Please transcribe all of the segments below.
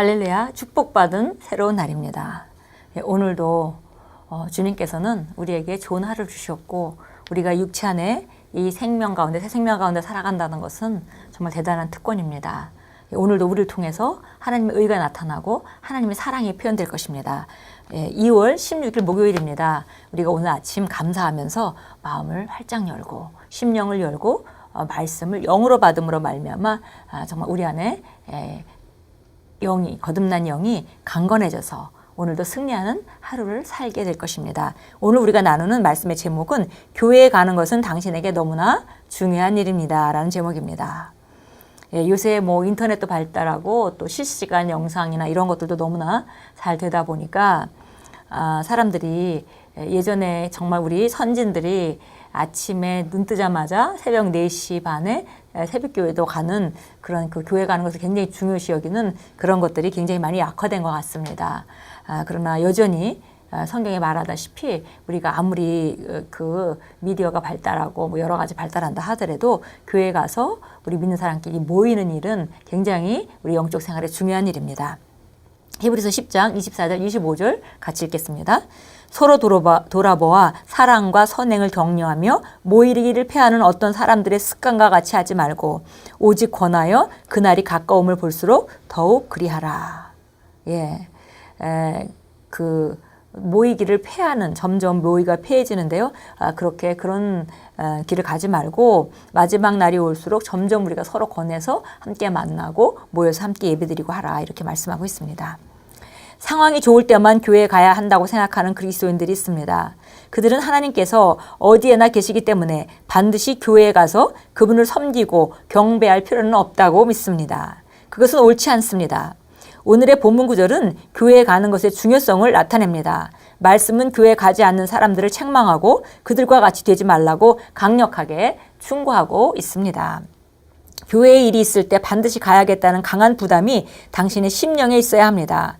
할렐루야 축복받은 새로운 날입니다. 예, 오늘도 어, 주님께서는 우리에게 좋은 하루를 주셨고 우리가 육체 안에 이 생명 가운데 새 생명 가운데 살아간다는 것은 정말 대단한 특권입니다. 예, 오늘도 우리를 통해서 하나님의 의가 나타나고 하나님의 사랑이 표현될 것입니다. 예, 2월 16일 목요일입니다. 우리가 오늘 아침 감사하면서 마음을 활짝 열고 심령을 열고 어, 말씀을 영으로 받음으로 말미암아 아, 정말 우리 안에 예, 영이 거듭난 영이 강건해져서 오늘도 승리하는 하루를 살게 될 것입니다. 오늘 우리가 나누는 말씀의 제목은 교회에 가는 것은 당신에게 너무나 중요한 일입니다 라는 제목입니다. 예, 요새 뭐 인터넷도 발달하고 또 실시간 영상이나 이런 것들도 너무나 잘 되다 보니까 아, 사람들이 예전에 정말 우리 선진들이 아침에 눈 뜨자마자 새벽 4시 반에 새벽 교회도 가는 그런 그 교회 가는 것을 굉장히 중요시 여기는 그런 것들이 굉장히 많이 약화된 것 같습니다. 아, 그러나 여전히 아, 성경에 말하다시피 우리가 아무리 어, 그 미디어가 발달하고 뭐 여러 가지 발달한다 하더라도 교회 가서 우리 믿는 사람끼리 모이는 일은 굉장히 우리 영적 생활에 중요한 일입니다. 히브리서 10장 24절 25절 같이 읽겠습니다. 서로 돌아보아 사랑과 선행을 격려하며 모이기를 패하는 어떤 사람들의 습관과 같이 하지 말고 오직 권하여 그날이 가까움을 볼수록 더욱 그리하라. 예. 에, 그 모이기를 패하는 점점 모이가 패해지는데요. 아, 그렇게 그런 어, 길을 가지 말고 마지막 날이 올수록 점점 우리가 서로 권해서 함께 만나고 모여서 함께 예배드리고 하라 이렇게 말씀하고 있습니다. 상황이 좋을 때만 교회에 가야 한다고 생각하는 그리스도인들이 있습니다. 그들은 하나님께서 어디에나 계시기 때문에 반드시 교회에 가서 그분을 섬기고 경배할 필요는 없다고 믿습니다. 그것은 옳지 않습니다. 오늘의 본문 구절은 교회에 가는 것의 중요성을 나타냅니다. 말씀은 교회에 가지 않는 사람들을 책망하고 그들과 같이 되지 말라고 강력하게 충고하고 있습니다. 교회에 일이 있을 때 반드시 가야겠다는 강한 부담이 당신의 심령에 있어야 합니다.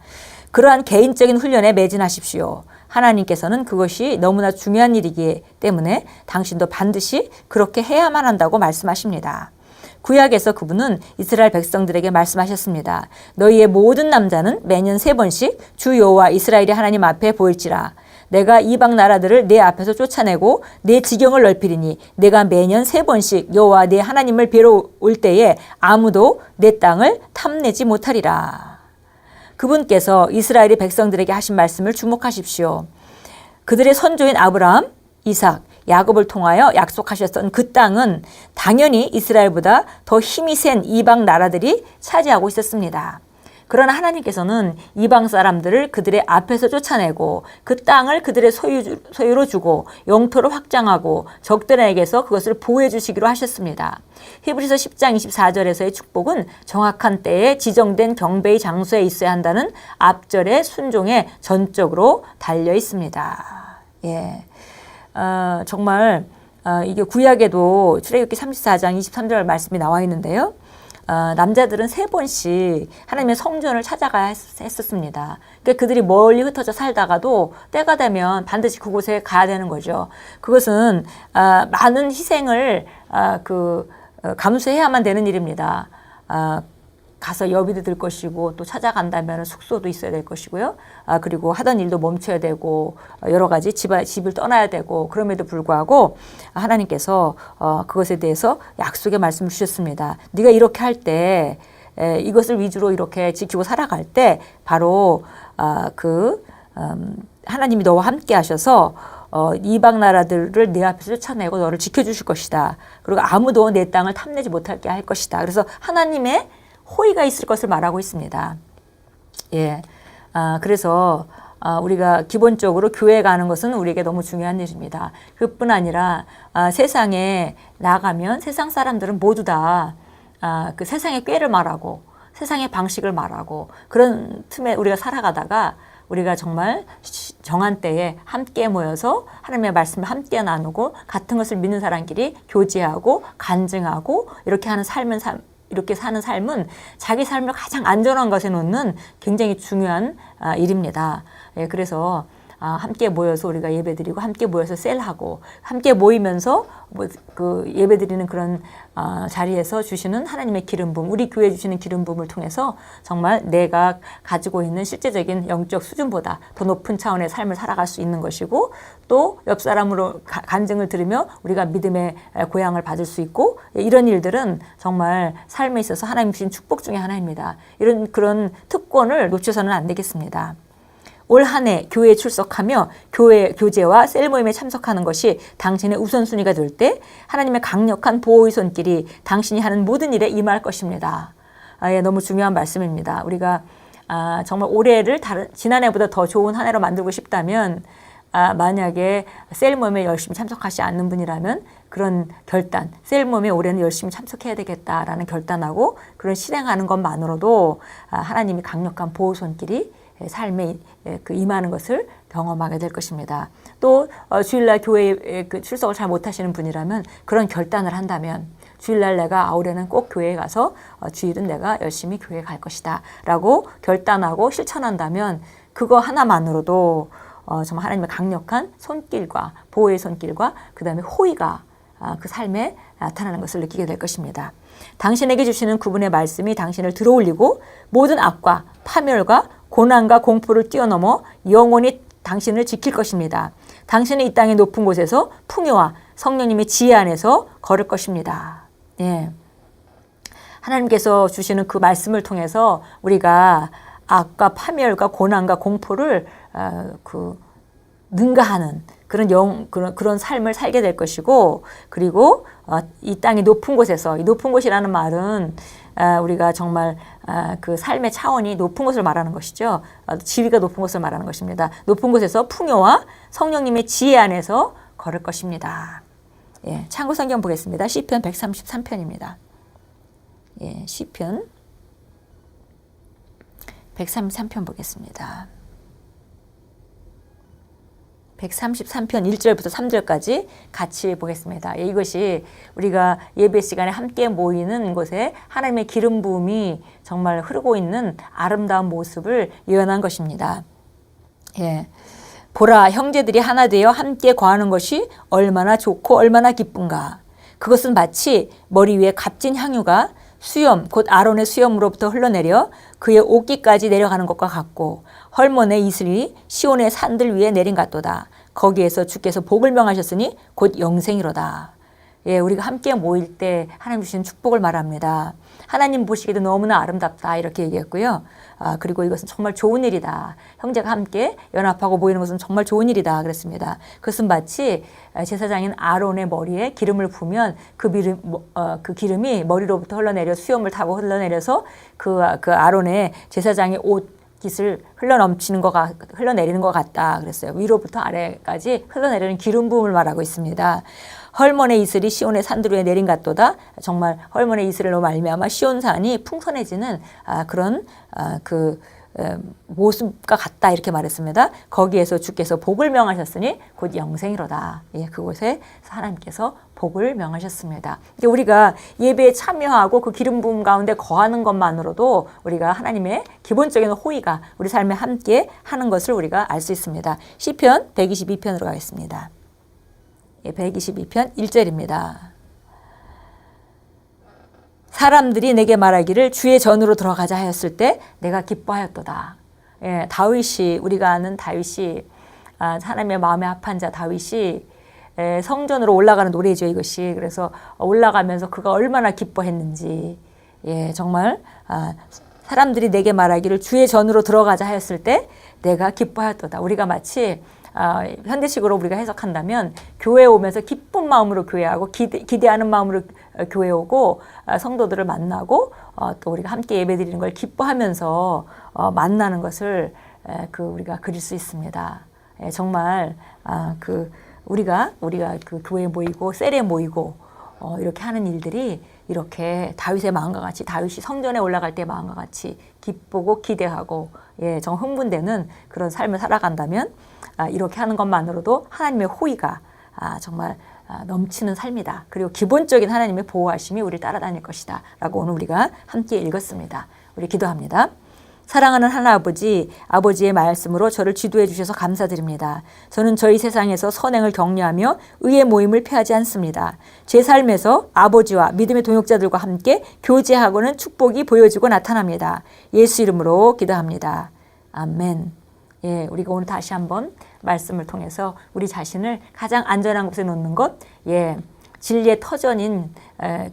그러한 개인적인 훈련에 매진하십시오. 하나님께서는 그것이 너무나 중요한 일이기 때문에 당신도 반드시 그렇게 해야만 한다고 말씀하십니다. 구약에서 그분은 이스라엘 백성들에게 말씀하셨습니다. 너희의 모든 남자는 매년 세 번씩 주 여호와 이스라엘의 하나님 앞에 보일지라. 내가 이방 나라들을 내 앞에서 쫓아내고 내 지경을 넓히리니 내가 매년 세 번씩 여호와 내 하나님을 뵈러 올 때에 아무도 내 땅을 탐내지 못하리라. 그분께서 이스라엘의 백성들에게 하신 말씀을 주목하십시오. 그들의 선조인 아브라함, 이삭, 야곱을 통하여 약속하셨던 그 땅은 당연히 이스라엘보다 더 힘이 센 이방 나라들이 차지하고 있었습니다. 그러나 하나님께서는 이방 사람들을 그들의 앞에서 쫓아내고 그 땅을 그들의 소유, 소유로 주고 영토를 확장하고 적들에게서 그것을 보호해 주시기로 하셨습니다. 히브리서 10장 24절에서의 축복은 정확한 때에 지정된 경배의 장소에 있어야 한다는 앞절의 순종에 전적으로 달려 있습니다. 예. 어, 정말 어, 이게 구약에도 출애굽기 34장 23절 말씀이 나와 있는데요. 어, 남자들은 세 번씩 하나님의 성전을 찾아가야 했, 었습니다 그러니까 그들이 멀리 흩어져 살다가도 때가 되면 반드시 그곳에 가야 되는 거죠. 그것은 어, 많은 희생을 어, 그 어, 감수해야만 되는 일입니다. 어, 가서 여비도 들 것이고 또 찾아간다면 숙소도 있어야 될 것이고요. 아 그리고 하던 일도 멈춰야 되고 어, 여러 가지 집, 집을 떠나야 되고 그럼에도 불구하고 하나님께서 어, 그것에 대해서 약속의 말씀을 주셨습니다. 네가 이렇게 할 때 이것을 위주로 이렇게 지키고 살아갈 때 바로 아, 그 음, 하나님이 너와 함께 하셔서 어, 이방 나라들을 내 앞에서 쫓아내고 너를 지켜주실 것이다. 그리고 아무도 내 땅을 탐내지 못하게 할 것이다. 그래서 하나님의 호의가 있을 것을 말하고 있습니다. 예. 아, 그래서 아, 우리가 기본적으로 교회 가는 것은 우리에게 너무 중요한 일입니다. 그뿐 아니라 아, 세상에 나가면 세상 사람들은 모두 다 아, 그 세상의 꾀를 말하고 세상의 방식을 말하고 그런 틈에 우리가 살아가다가 우리가 정말 정한 때에 함께 모여서 하나님의 말씀을 함께 나누고 같은 것을 믿는 사람끼리 교제하고 간증하고 이렇게 하는 삶은 삶, 이렇게 사는 삶은 자기 삶을 가장 안전한 것에 놓는 굉장히 중요한 아, 일입니다. 예, 그래서 아, 함께 모여서 우리가 예배드리고 함께 모여서 셀하고 함께 모이면서 뭐 그 예배드리는 그런 아, 자리에서 주시는 하나님의 기름 부음, 우리 교회 주시는 기름 부음을 통해서 정말 내가 가지고 있는 실제적인 영적 수준보다 더 높은 차원의 삶을 살아갈 수 있는 것이고 또 옆 사람으로 가- 간증을 들으며 우리가 믿음의 에, 고향을 받을 수 있고 이런 일들은 정말 삶에 있어서 하나님 주신 축복 중의 하나입니다. 이런 그런 특권을 놓쳐서는 안 되겠습니다. 올 한 해 교회에 출석하며 교회 교제와 셀 모임에 참석하는 것이 당신의 우선순위가 될 때 하나님의 강력한 보호의 손길이 당신이 하는 모든 일에 임할 것입니다. 아, 예, 너무 중요한 말씀입니다. 우리가 아, 정말 올해를 다른 지난해보다 더 좋은 한 해로 만들고 싶다면 아, 만약에 셀 모임에 열심히 참석하지 않는 분이라면 그런 결단, 셀 모임에 올해는 열심히 참석해야 되겠다라는 결단하고 그런 실행하는 것만으로도 아, 하나님이 강력한 보호 손길이 에, 삶에 에, 그 임하는 것을 경험하게 될 것입니다. 또 어, 주일날 교회에 그 출석을 잘 못하시는 분이라면 그런 결단을 한다면 주일날 내가 아, 올해는 꼭 교회에 가서 어, 주일은 내가 열심히 교회에 갈 것이다 라고 결단하고 실천한다면 그거 하나만으로도 어, 정말 하나님의 강력한 손길과 보호의 손길과 그 다음에 호의가 아, 그 삶에 나타나는 것을 느끼게 될 것입니다. 당신에게 주시는 그분의 말씀이 당신을 들어올리고 모든 악과 파멸과 고난과 공포를 뛰어넘어 영원히 당신을 지킬 것입니다. 당신은 이 땅의 높은 곳에서 풍요와 성령님의 지혜 안에서 걸을 것입니다. 예. 하나님께서 주시는 그 말씀을 통해서 우리가 악과 파멸과 고난과 공포를 어, 그 능가하는 그런 영 그런 그런 삶을 살게 될 것이고 그리고 어, 이 땅이 높은 곳에서 이 높은 곳이라는 말은 아, 우리가 정말 아, 그 삶의 차원이 높은 곳을 말하는 것이죠. 어, 지위가 높은 곳을 말하는 것입니다. 높은 곳에서 풍요와 성령님의 지혜 안에서 걸을 것입니다. 예, 참고 성경 보겠습니다. 시편 133편입니다. 예, 시편 133편 보겠습니다. 133편 1절부터 3절까지 같이 보겠습니다. 예, 이것이 우리가 예배 시간에 함께 모이는 곳에 하나님의 기름 부음이 정말 흐르고 있는 아름다운 모습을 예언한 것입니다. 예. 보라 형제들이 하나 되어 함께 거하는 것이 얼마나 좋고 얼마나 기쁜가. 그것은 마치 머리 위에 값진 향유가 수염 곧 아론의 수염으로부터 흘러내려 그의 옷깃까지 내려가는 것과 같고 헐몬의 이슬이 시온의 산들 위에 내린 같도다. 거기에서 주께서 복을 명하셨으니 곧 영생이로다. 예, 우리가 함께 모일 때 하나님 주신 축복을 말합니다. 하나님 보시기에도 너무나 아름답다 이렇게 얘기했고요. 아, 그리고 이것은 정말 좋은 일이다. 형제가 함께 연합하고 모이는 것은 정말 좋은 일이다 그랬습니다. 그것은 마치 제사장인 아론의 머리에 기름을 부으면 그, 기름, 어, 그 기름이 머리로부터 흘러내려 수염을 타고 흘러내려서 그, 그 아론의 제사장의 옷 깃을 흘러넘치는 것 같, 흘러내리는 것 같다 그랬어요. 위로부터 아래까지 흘러내리는 기름 부음을 말하고 있습니다. 헐몬의 이슬이 시온의 산들 위에 내린 같도다. 정말 헐몬의 이슬로 말미암아 시온산이 풍성해지는 아, 그런 아, 그 에, 모습과 같다 이렇게 말했습니다. 거기에서 주께서 복을 명하셨으니 곧 영생이로다. 예, 그곳에 하나님께서 복을 명하셨습니다. 이게 우리가 예배에 참여하고 그 기름 부음 가운데 거하는 것만으로도 우리가 하나님의 기본적인 호의가 우리 삶에 함께 하는 것을 우리가 알 수 있습니다. 시편 122편으로 가겠습니다. 예, 122편 1절입니다. 사람들이 내게 말하기를 주의 전으로 들어가자 하였을 때 내가 기뻐하였도다. 예, 다윗이 우리가 아는 다윗이 아, 하나님의 마음에 합한 자 다윗이 에, 성전으로 올라가는 노래죠 이것이. 그래서 올라가면서 그가 얼마나 기뻐했는지. 예 정말 아, 사람들이 내게 말하기를 주의 전으로 들어가자 하였을 때 내가 기뻐하였도다. 우리가 마치 아, 현대식으로 우리가 해석한다면 교회 오면서 기쁜 마음으로 교회하고 기대, 기대하는 마음으로 교회 오고 아, 성도들을 만나고 어, 또 우리가 함께 예배드리는 걸 기뻐하면서 어, 만나는 것을 에, 그 우리가 그릴 수 있습니다. 에, 정말 아, 그 우리가 우리가 그 교회에 모이고 셀에 모이고 어, 이렇게 하는 일들이 이렇게 다윗의 마음과 같이 다윗이 성전에 올라갈 때 마음과 같이 기쁘고 기대하고 예, 정 흥분되는 그런 삶을 살아간다면 아, 이렇게 하는 것만으로도 하나님의 호의가 아, 정말 아, 넘치는 삶이다. 그리고 기본적인 하나님의 보호하심이 우리를 따라다닐 것이다. 라고 오늘 우리가 함께 읽었습니다. 우리 기도합니다. 사랑하는 하나아버지, 아버지의 말씀으로 저를 지도해 주셔서 감사드립니다. 저는 저희 세상에서 선행을 격려하며 의의 모임을 피하지 않습니다. 제 삶에서 아버지와 믿음의 동역자들과 함께 교제하고는 축복이 보여지고 나타납니다. 예수 이름으로 기도합니다. 아멘. 예, 우리가 오늘 다시 한번 말씀을 통해서 우리 자신을 가장 안전한 곳에 놓는 것, 예, 진리의 터전인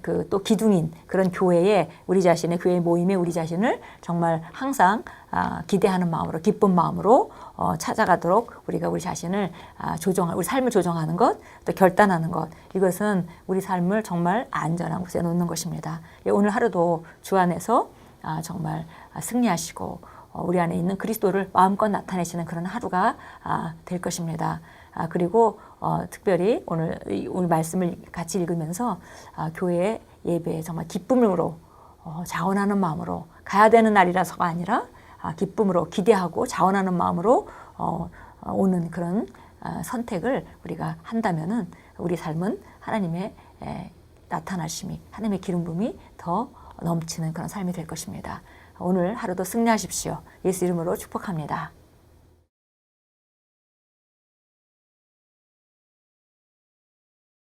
그 또 기둥인 그런 교회에 우리 자신의 교회 모임에 우리 자신을 정말 항상 아, 기대하는 마음으로 기쁜 마음으로 어, 찾아가도록 우리가 우리 자신을 아, 조정 우리 삶을 조정하는 것 또 결단하는 것 이것은 우리 삶을 정말 안전한 곳에 놓는 것입니다. 예, 오늘 하루도 주 안에서 아, 정말 아, 승리하시고 어, 우리 안에 있는 그리스도를 마음껏 나타내시는 그런 하루가 아, 될 것입니다. 아, 그리고 어, 특별히 오늘 이 오늘 말씀을 같이 읽으면서 아, 교회 예배에 정말 기쁨으로 어, 자원하는 마음으로 가야 되는 날이라서가 아니라 아, 기쁨으로 기대하고 자원하는 마음으로 어, 어, 오는 그런 아, 선택을 우리가 한다면은 우리 삶은 하나님의 에, 나타나심이 하나님의 기름 부음이 더 넘치는 그런 삶이 될 것입니다. 오늘 하루도 승리하십시오. 예수 이름으로 축복합니다.